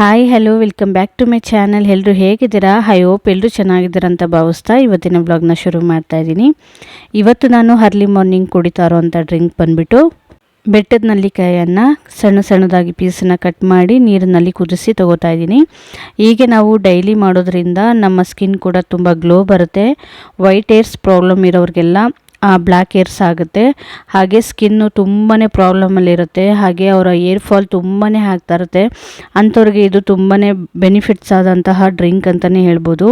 Hi hello welcome back to my channel ಎಲ್ಲರೂ ಹೇಗಿದ್ದೀರಾ? I hope ಎಲ್ಲರೂ ಚೆನ್ನಾಗಿದ್ದೀರಾ ಅಂತ ಭಾವಿಸ್ತಾ ಇವತ್ತಿನ ಬ್ಲಾಗ್ನ ಶುರು ಮಾಡ್ತಾ ಇದ್ದೀನಿ. ಇವತ್ತು ನಾನು ಅರ್ಲಿ ಮಾರ್ನಿಂಗ್ ಕುಡಿತಾ ಇರೋವಂಥ ಡ್ರಿಂಕ್ ಬಂದುಬಿಟ್ಟು ಬೆಟ್ಟದ ನಲ್ಲಿಕಾಯನ್ನು ಸಣ್ಣ ಸಣ್ಣದಾಗಿ ಪೀಸನ್ನು ಕಟ್ ಮಾಡಿ ನೀರಿನಲ್ಲಿ ಕುದಿಸಿ ತೊಗೋತಾ ಇದ್ದೀನಿ. ಹೀಗೆ ನಾವು ಡೈಲಿ ಮಾಡೋದ್ರಿಂದ ನಮ್ಮ ಸ್ಕಿನ್ ಕೂಡ ತುಂಬ ಗ್ಲೋ ಬರುತ್ತೆ. ವೈಟ್ ಏರ್ಸ್ ಪ್ರಾಬ್ಲಮ್ ಇರೋರಿಗೆಲ್ಲ ಬ್ಲ್ಯಾಕ್ ಏರ್ಸ್ ಆಗುತ್ತೆ. ಹಾಗೆ ಸ್ಕಿನ್ನು ತುಂಬಾ ಪ್ರಾಬ್ಲಮಲ್ಲಿರುತ್ತೆ ಹಾಗೆ ಅವರ ಏರ್ ಫಾಲ್ ತುಂಬಾ ಆಗ್ತಾ ಇರುತ್ತೆ. ಅಂಥವ್ರಿಗೆ ಇದು ತುಂಬಾ ಬೆನಿಫಿಟ್ಸ್ ಆದಂತಹ ಡ್ರಿಂಕ್ ಅಂತಲೇ ಹೇಳ್ಬೋದು.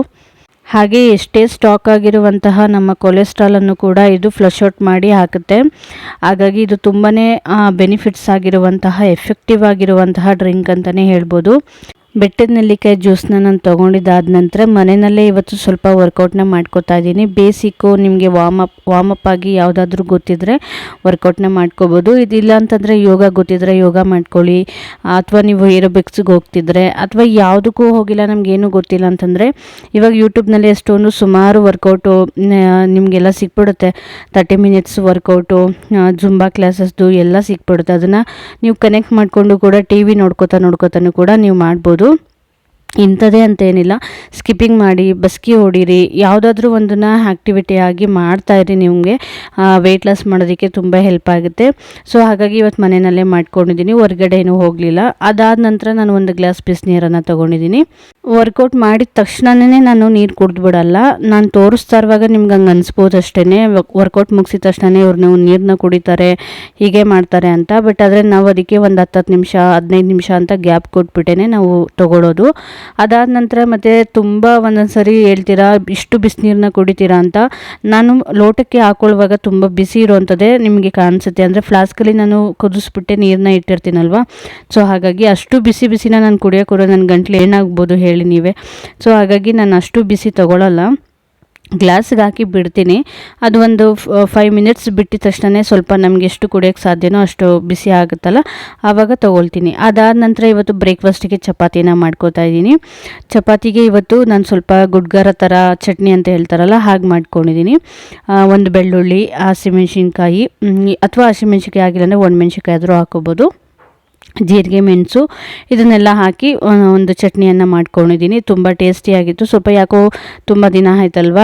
ಹಾಗೆ ಎಷ್ಟೇ ಸ್ಟಾಕ್ ಆಗಿರುವಂತಹ ನಮ್ಮ ಕೊಲೆಸ್ಟ್ರಾಲನ್ನು ಕೂಡ ಇದು ಫ್ಲಶ್ ಔಟ್ ಮಾಡಿ ಹಾಕುತ್ತೆ. ಹಾಗಾಗಿ ಇದು ತುಂಬಾ ಬೆನಿಫಿಟ್ಸ್ ಆಗಿರುವಂತಹ, ಎಫೆಕ್ಟಿವ್ ಆಗಿರುವಂತಹ ಡ್ರಿಂಕ್ ಅಂತಲೇ ಹೇಳ್ಬೋದು. ಬೆಟ್ಟದ ನೆಲ್ಲಿಕಾಯಿ ಜ್ಯೂಸ್ನ ನಾನು ತೊಗೊಂಡಿದ್ದಾದ ನಂತರ ಮನೆಯಲ್ಲೇ ಇವತ್ತು ಸ್ವಲ್ಪ ವರ್ಕೌಟ್ನ ಮಾಡ್ಕೋತಾ ಇದ್ದೀನಿ. ಬೇಸಿಕ್ಕು ನಿಮಗೆ ವಾಮಪ್ ವಾಮಪ್ ಆಗಿ ಯಾವುದಾದ್ರೂ ಗೊತ್ತಿದ್ದರೆ ವರ್ಕೌಟ್ನ ಮಾಡ್ಕೋಬೋದು. ಇದಿಲ್ಲ ಅಂತಂದರೆ ಯೋಗ ಗೊತ್ತಿದ್ದರೆ ಯೋಗ ಮಾಡ್ಕೊಳ್ಳಿ. ಅಥವಾ ನೀವು ಏರೋಬಿಕ್ಸ್ಗೆ ಹೋಗ್ತಿದ್ರೆ, ಅಥವಾ ಯಾವುದಕ್ಕೂ ಹೋಗಿಲ್ಲ ನಮಗೇನು ಗೊತ್ತಿಲ್ಲ ಅಂತಂದರೆ ಇವಾಗ ಯೂಟ್ಯೂಬ್ನಲ್ಲಿ ಎಷ್ಟೊಂದು ಸುಮಾರು ವರ್ಕೌಟು ನಿಮಗೆಲ್ಲ ಸಿಕ್ಬಿಡುತ್ತೆ. ತರ್ಟಿ ಮಿನಿಟ್ಸ್ ವರ್ಕೌಟು ಜುಂಬಾ ಕ್ಲಾಸಸ್ದು ಎಲ್ಲ ಸಿಕ್ಬಿಡುತ್ತೆ. ಅದನ್ನು ನೀವು ಕನೆಕ್ಟ್ ಮಾಡಿಕೊಂಡು ಕೂಡ ಟಿ ವಿ ನೋಡ್ಕೋತಾ ನೋಡ್ಕೋತಾನು ಕೂಡ ನೀವು ಮಾಡ್ಬೋದು. చేసుకోకూడదు ಇಂಥದ್ದೇ ಅಂತೇನಿಲ್ಲ. ಸ್ಕಿಪ್ಪಿಂಗ್ ಮಾಡಿ, ಬಸ್ಕಿ ಹೊಡೀರಿ ಯಾವುದಾದ್ರೂ ಒಂದನ್ನು ಆ್ಯಕ್ಟಿವಿಟಿ ಆಗಿ ಮಾಡ್ತಾಯಿರಿ ನಿಮಗೆ. ವೆಯ್ಟ್ ಲಾಸ್ ಮಾಡೋದಕ್ಕೆ ತುಂಬ ಹೆಲ್ಪ್ ಆಗುತ್ತೆ. ಸೊ ಹಾಗಾಗಿ ಇವತ್ತು ಮನೆಯಲ್ಲೇ ಮಾಡ್ಕೊಂಡಿದ್ದೀನಿ. ಹೊರ್ಗಡೆ ಏನೂ ಹೋಗಲಿಲ್ಲ. ಅದಾದ ನಂತರ ನಾನು ಒಂದು ಗ್ಲಾಸ್ ಬಿಸಿನೀರನ್ನು ತೊಗೊಂಡಿದ್ದೀನಿ. ವರ್ಕೌಟ್ ಮಾಡಿದ ತಕ್ಷಣನೇ ನಾನು ನೀರು ಕುಡ್ದು ಬಿಡಲ್ಲ. ನಾನು ತೋರಿಸ್ತಾ ಇರುವಾಗ ನಿಮ್ಗೆ ಹಂಗೆ ಅನಿಸ್ಬೋದು ಅಷ್ಟೇ ವರ್ಕೌಟ್ ಮುಗಿಸಿದ ತಕ್ಷಣನೇ ಇವ್ರು ನೀವು ನೀರನ್ನ ಕುಡಿತಾರೆ, ಹೀಗೆ ಮಾಡ್ತಾರೆ ಅಂತ. ಬಟ್ ಆದರೆ ನಾವು ಅದಕ್ಕೆ ಒಂದು ಹತ್ತು ಹತ್ತು ನಿಮಿಷ, ಹದಿನೈದು ನಿಮಿಷ ಅಂತ ಗ್ಯಾಪ್ ಕೊಟ್ಬಿಟ್ಟೇ ನಾವು ತೊಗೊಳೋದು. ಅದಾದ ನಂತರ ಮತ್ತೆ ತುಂಬ ಒಂದೊಂದು ಸರಿ ಹೇಳ್ತೀರಾ, ಇಷ್ಟು ಬಿಸಿನೀರನ್ನ ಕುಡಿತೀರಾ ಅಂತ. ನಾನು ಲೋಟಕ್ಕೆ ಹಾಕೊಳ್ಳುವಾಗ ತುಂಬ ಬಿಸಿ ಇರುವಂಥದ್ದೇ ನಿಮಗೆ ಕಾಣಿಸುತ್ತೆ. ಅಂದರೆ ಫ್ಲಾಸ್ಕಲ್ಲಿ ನಾನು ಕುದಿಸ್ಬಿಟ್ಟೆ ನೀರನ್ನ ಇಟ್ಟಿರ್ತೀನಲ್ವ? ಸೊ ಹಾಗಾಗಿ ಅಷ್ಟು ಬಿಸಿ ಬಿಸಿನ ನಾನು ಕುಡಿಯೋಕೆ ನನ್ನ ಗಂಟ್ಲು ಏನಾಗ್ಬೋದು ಹೇಳಿ ನೀವೇ. ಸೊ ಹಾಗಾಗಿ ನಾನು ಅಷ್ಟು ಬಿಸಿ ತೊಗೊಳಲ್ಲ. ಗ್ಲಾಸ್ಗೆ ಹಾಕಿ ಬಿಡ್ತೀನಿ. ಅದು ಒಂದು ಫೈವ್ ಮಿನಿಟ್ಸ್ ಬಿಟ್ಟಿದ ತಕ್ಷಣ ಸ್ವಲ್ಪ ನಮಗೆ ಎಷ್ಟು ಕುಡಿಯೋಕ್ಕೆ ಸಾಧ್ಯನೋ ಅಷ್ಟು ಬಿಸಿ ಆಗುತ್ತಲ್ಲ, ಆವಾಗ ತೊಗೊಳ್ತೀನಿ. ಅದಾದ ನಂತರ ಇವತ್ತು ಬ್ರೇಕ್ಫಾಸ್ಟಿಗೆ ಚಪಾತಿನ ಮಾಡ್ಕೋತಾ ಇದ್ದೀನಿ. ಚಪಾತಿಗೆ ಇವತ್ತು ನಾನು ಸ್ವಲ್ಪ ಗುಡ್ಗರ ಥರ ಚಟ್ನಿ ಅಂತ ಹೇಳ್ತಾರಲ್ಲ, ಹಾಗೆ ಮಾಡ್ಕೊಂಡಿದ್ದೀನಿ. ಒಂದು ಬೆಳ್ಳುಳ್ಳಿ ಹಸಿಮೆಣ್ಸಿನ್ಕಾಯಿ ಅಥವಾ ಹಸಿಮೆಣ್ಸಿನ್ಕಾಯಿ ಆಗಿಲ್ಲ ಅಂದರೆ ಒಣಮೆಣ್ಸಿನ್ಕಾಯಿ ಆದರೂ ಹಾಕೋಬೋದು. ಜೀರಿಗೆ, ಮೆಣಸು ಇದನ್ನೆಲ್ಲ ಹಾಕಿ ಒಂದು ಚಟ್ನಿಯನ್ನು ಮಾಡ್ಕೊಂಡಿದ್ದೀನಿ. ತುಂಬ ಟೇಸ್ಟಿಯಾಗಿತ್ತು ಸ್ವಲ್ಪ ಯಾಕೋ ತುಂಬ ದಿನ ಆಯ್ತಲ್ವ?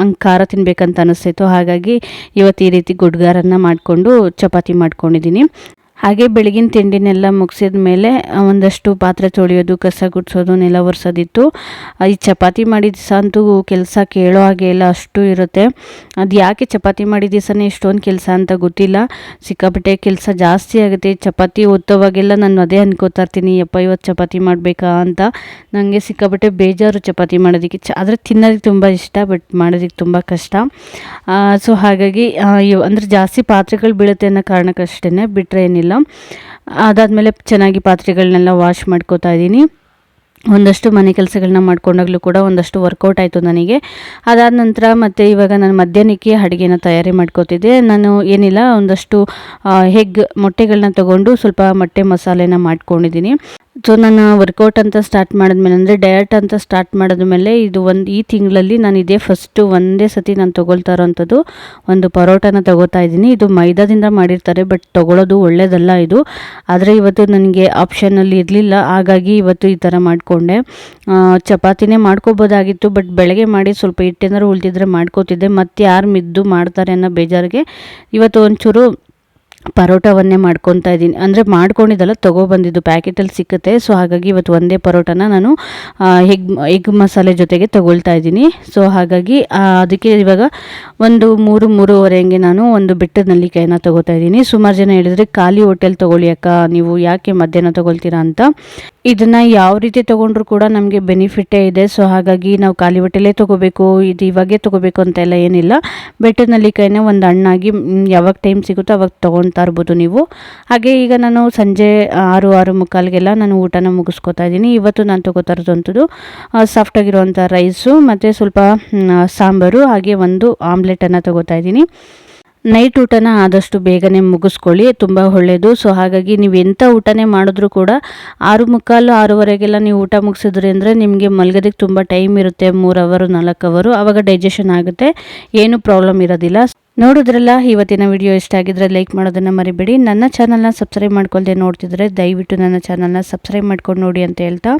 ಹಂಗೆ ಖಾರ ತಿನ್ಬೇಕಂತ ಅನಿಸ್ತಿತ್ತು. ಹಾಗಾಗಿ ಇವತ್ತು ಈ ರೀತಿ ಗುಡ್ಗಾರನ್ನು ಮಾಡಿಕೊಂಡು ಚಪಾತಿ ಮಾಡ್ಕೊಂಡಿದ್ದೀನಿ. ಹಾಗೆ ಬೆಳಗಿನ ತಿಂಡಿನೆಲ್ಲ ಮುಗಿಸಿದ ಮೇಲೆ ಒಂದಷ್ಟು ಪಾತ್ರೆ ತೊಳೆಯೋದು, ಕಸ ಗುಡಿಸೋದು, ನೆಲ ಒರೆಸೋದಿತ್ತು. ಈ ಚಪಾತಿ ಮಾಡಿದ ದಿವಸ ಅಂತೂ ಕೆಲಸ ಕೇಳೋ ಹಾಗೆ ಎಲ್ಲ ಅಷ್ಟು ಇರುತ್ತೆ. ಅದು ಯಾಕೆ ಚಪಾತಿ ಮಾಡಿದ ದಿವಸನೇ ಇಷ್ಟೊಂದು ಕೆಲಸ ಅಂತ ಗೊತ್ತಿಲ್ಲ. ಸಿಕ್ಕಾಪಟ್ಟೆ ಕೆಲಸ ಜಾಸ್ತಿ ಆಗುತ್ತೆ. ಚಪಾತಿ ಒತ್ತೋವಾಗೆಲ್ಲ ನಾನು ಅದೇ ಅನ್ಕೋತಾ ಇರ್ತೀನಿ ಅಪ್ಪ ಇವತ್ತು ಚಪಾತಿ ಮಾಡಬೇಕಾ? ಅಂತ. ನನಗೆ ಸಿಕ್ಕಾಪಟ್ಟೆ ಬೇಜಾರು ಚಪಾತಿ ಮಾಡೋದಕ್ಕೆ. ಚ, ಆದರೆ ತಿನ್ನೋದಕ್ಕೆ ತುಂಬ ಇಷ್ಟ, ಬಟ್ ಮಾಡೋದಕ್ಕೆ ತುಂಬ ಕಷ್ಟ. ಸೊ ಹಾಗಾಗಿ ಅಂದರೆ ಜಾಸ್ತಿ ಪಾತ್ರೆಗಳು ಬೀಳುತ್ತೆ ಅನ್ನೋ ಕಾರಣಕ್ಕಷ್ಟೇ ಬಿಟ್ಟರೆ ಏನಿಲ್ಲ. ಅದಾದಮೇಲೆ ಚೆನ್ನಾಗಿ ಪಾತ್ರೆಗಳನ್ನೆಲ್ಲ ವಾಶ್ ಮಾಡ್ಕೋತಾ ಇದ್ದೀನಿ. ಒಂದಷ್ಟು ಮನೆ ಕೆಲಸಗಳನ್ನ ಮಾಡ್ಕೊಂಡಾಗಲೂ ಕೂಡ ಒಂದಷ್ಟು ವರ್ಕೌಟ್ ಆಯಿತು ನನಗೆ. ಅದಾದ ನಂತರ ಮತ್ತು ಇವಾಗ ನಾನು ಮಧ್ಯಾಹ್ನಕ್ಕೆ ಅಡುಗೆನ ತಯಾರಿ ಮಾಡ್ಕೋತಿದ್ದೆ. ನಾನು ಏನಿಲ್ಲ, ಒಂದಷ್ಟು ಹೆಗ್ ಮೊಟ್ಟೆಗಳನ್ನ ತಗೊಂಡು ಸ್ವಲ್ಪ ಮೊಟ್ಟೆ ಮಸಾಲೆನ ಮಾಡ್ಕೊಂಡಿದ್ದೀನಿ. ಸೊ ನಾನು ವರ್ಕೌಟ್ ಅಂತ ಸ್ಟಾರ್ಟ್ ಮಾಡಿದ್ಮೇಲೆ, ಅಂದರೆ ಡಯಟ್ ಅಂತ ಸ್ಟಾರ್ಟ್ ಮಾಡಿದ್ಮೇಲೆ, ಇದು ಒಂದು, ಈ ತಿಂಗಳಲ್ಲಿ ನಾನು ಇದೇ ಫಸ್ಟು ಒಂದೇ ಸತಿ ನಾನು ತೊಗೊಳ್ತಾ ಇರೋವಂಥದ್ದು ಒಂದು ಪರೋಟನ ತೊಗೋತಾ ಇದ್ದೀನಿ. ಇದು ಮೈದಾದಿಂದ ಮಾಡಿರ್ತಾರೆ ಬಟ್ ತೊಗೊಳೋದು ಒಳ್ಳೆಯದಲ್ಲ ಇದು. ಆದರೆ ಇವತ್ತು ನನಗೆ ಆಪ್ಷನಲ್ಲಿ ಇರಲಿಲ್ಲ, ಹಾಗಾಗಿ ಇವತ್ತು ಈ ಥರ ಮಾಡಿಕೊಂಡೆ. ಚಪಾತಿನೇ ಮಾಡ್ಕೋಬೋದಾಗಿತ್ತು ಬಟ್ ಬೆಳಗ್ಗೆ ಮಾಡಿ ಸ್ವಲ್ಪ ಹಿಟ್ಟೇನಾದ್ರು ಉಳಿದಿದ್ರೆ ಮಾಡ್ಕೋತಿದ್ದೆ. ಮತ್ತು ಯಾರು ಮಿದ್ದು ಮಾಡ್ತಾರೆ ಅನ್ನೋ ಬೇಜಾರಿಗೆ ಇವತ್ತು ಒಂಚೂರು ಪರೋಟವನ್ನೇ ಮಾಡ್ಕೊತಾ ಇದ್ದೀನಿ. ಅಂದರೆ ಮಾಡ್ಕೊಂಡಿದ್ದಲ್ಲ ತೊಗೊಬಂದಿದ್ದು ಪ್ಯಾಕೆಟಲ್ಲಿ ಸಿಕ್ಕುತ್ತೆ. ಸೊ ಹಾಗಾಗಿ ಇವತ್ತು ಒಂದೇ ಪರೋಟನ ನಾನು ಎಗ್ ಎಗ್ ಮಸಾಲೆ ಜೊತೆಗೆ ತೊಗೊಳ್ತಾ ಇದ್ದೀನಿ. ಸೊ ಹಾಗಾಗಿ ಅದಕ್ಕೆ ಇವಾಗ ಒಂದು ಮೂರು, ಮೂರುವರೆ ಹಂಗೆ ನಾನು ಒಂದು ಬೆಟ್ಟದ ನಲ್ಲಿಕಾಯಿನ ತೊಗೋತಾ ಇದ್ದೀನಿ. ಸುಮಾರು ಜನ ಹೇಳಿದರೆ, ಖಾಲಿ ಹೋಟೆಲ್ ತೊಗೊಳ್ಳಿ ಅಕ್ಕ, ನೀವು ಯಾಕೆ ಮಧ್ಯಾಹ್ನ ತೊಗೊಳ್ತೀರಾ ಅಂತ. ಇದನ್ನು ಯಾವ ರೀತಿ ತೊಗೊಂಡ್ರು ಕೂಡ ನಮಗೆ ಬೆನಿಫಿಟ್ಟೇ ಇದೆ. ಸೊ ಹಾಗಾಗಿ ನಾವು ಖಾಲಿ ಹೊಟ್ಟೆಲೇ ತೊಗೋಬೇಕು, ಇದು ಇವಾಗೇ ತೊಗೋಬೇಕು ಅಂತ ಎಲ್ಲ ಏನಿಲ್ಲ ಬೆಟ್ಟದ ನಲ್ಲಿಕಾಯಿನ ಒಂದು ಹಣ್ಣಾಗಿ ಯಾವಾಗ ಟೈಮ್ ಸಿಗುತ್ತೋ ಅವಾಗ ತೊಗೊಳ್ತಾ ಇರ್ಬೋದು ನೀವು. ಹಾಗೆ ಈಗ ನಾನು ಸಂಜೆ ಆರು ಆರು ಮುಕ್ಕಾಲಿಗೆಲ್ಲ ನಾನು ಊಟನ ಮುಗಿಸ್ಕೊತಾ ಇದ್ದೀನಿ. ಇವತ್ತು ನಾನು ತೊಗೋತಾ ಇರೋದಂಥದ್ದು ಸಾಫ್ಟಾಗಿರುವಂಥ ರೈಸು ಮತ್ತು ಸ್ವಲ್ಪ ಸಾಂಬಾರು, ಹಾಗೆ ಒಂದು ಆಮ್ಲೆಟನ್ನು ತೊಗೋತಾ ಇದ್ದೀನಿ. ನೈಟ್ ಊಟನ ಆದಷ್ಟು ಬೇಗನೆ ಮುಗಿಸ್ಕೊಳ್ಳಿ, ತುಂಬ ಒಳ್ಳೆಯದು ಸೊ ಹಾಗಾಗಿ ನೀವು ಎಂಥ ಊಟನೇ ಮಾಡಿದ್ರೂ ಕೂಡ ಆರು ಮುಕ್ಕಾಲು ಆರೂವರೆಗೆಲ್ಲ ನೀವು ಊಟ ಮುಗಿಸಿದ್ರಿ ಅಂದರೆ ನಿಮಗೆ ಮಲಗೋದಕ್ಕೆ ತುಂಬ ಟೈಮ್ ಇರುತ್ತೆ, ಮೂರು ಅವರು ನಾಲ್ಕು ಅವರು ಆವಾಗ ಡೈಜೆಷನ್ ಆಗುತ್ತೆ, ಏನು ಪ್ರಾಬ್ಲಮ್ ಇರೋದಿಲ್ಲ. ನೋಡಿದ್ರಲ್ಲ, ಇವತ್ತಿನ ವಿಡಿಯೋ ಇಷ್ಟ ಆಗಿದ್ರೆ ಲೈಕ್ ಮಾಡೋದನ್ನು ಮರಿಬೇಡಿ. ನನ್ನ ಚಾನಲ್ನ ಸಬ್ಸ್ಕ್ರೈಬ್ ಮಾಡ್ಕೊಳ್ದೆ ನೋಡ್ತಿದ್ರೆ ದಯವಿಟ್ಟು ನನ್ನ ಚಾನಲ್ನ ಸಬ್ಸ್ಕ್ರೈಬ್ ಮಾಡ್ಕೊಂಡು ನೋಡಿ ಅಂತ ಹೇಳ್ತಾ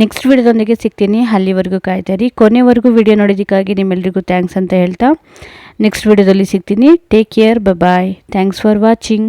ನೆಕ್ಸ್ಟ್ ವಿಡಿಯೋದೊಂದಿಗೆ ಸಿಗ್ತೀನಿ. ಅಲ್ಲಿವರೆಗೂ ಕಾಯ್ತಾರಿ. ಕೊನೆವರೆಗೂ ವಿಡಿಯೋ ನೋಡಿದ್ದಕ್ಕಾಗಿ ನಿಮ್ಮೆಲ್ರಿಗೂ ಥ್ಯಾಂಕ್ಸ್ ಅಂತ ಹೇಳ್ತಾ ನೆಕ್ಸ್ಟ್ ವಿಡಿಯೋದಲ್ಲಿ ಸಿಗ್ತೀನಿ. Take care bye thanks for watching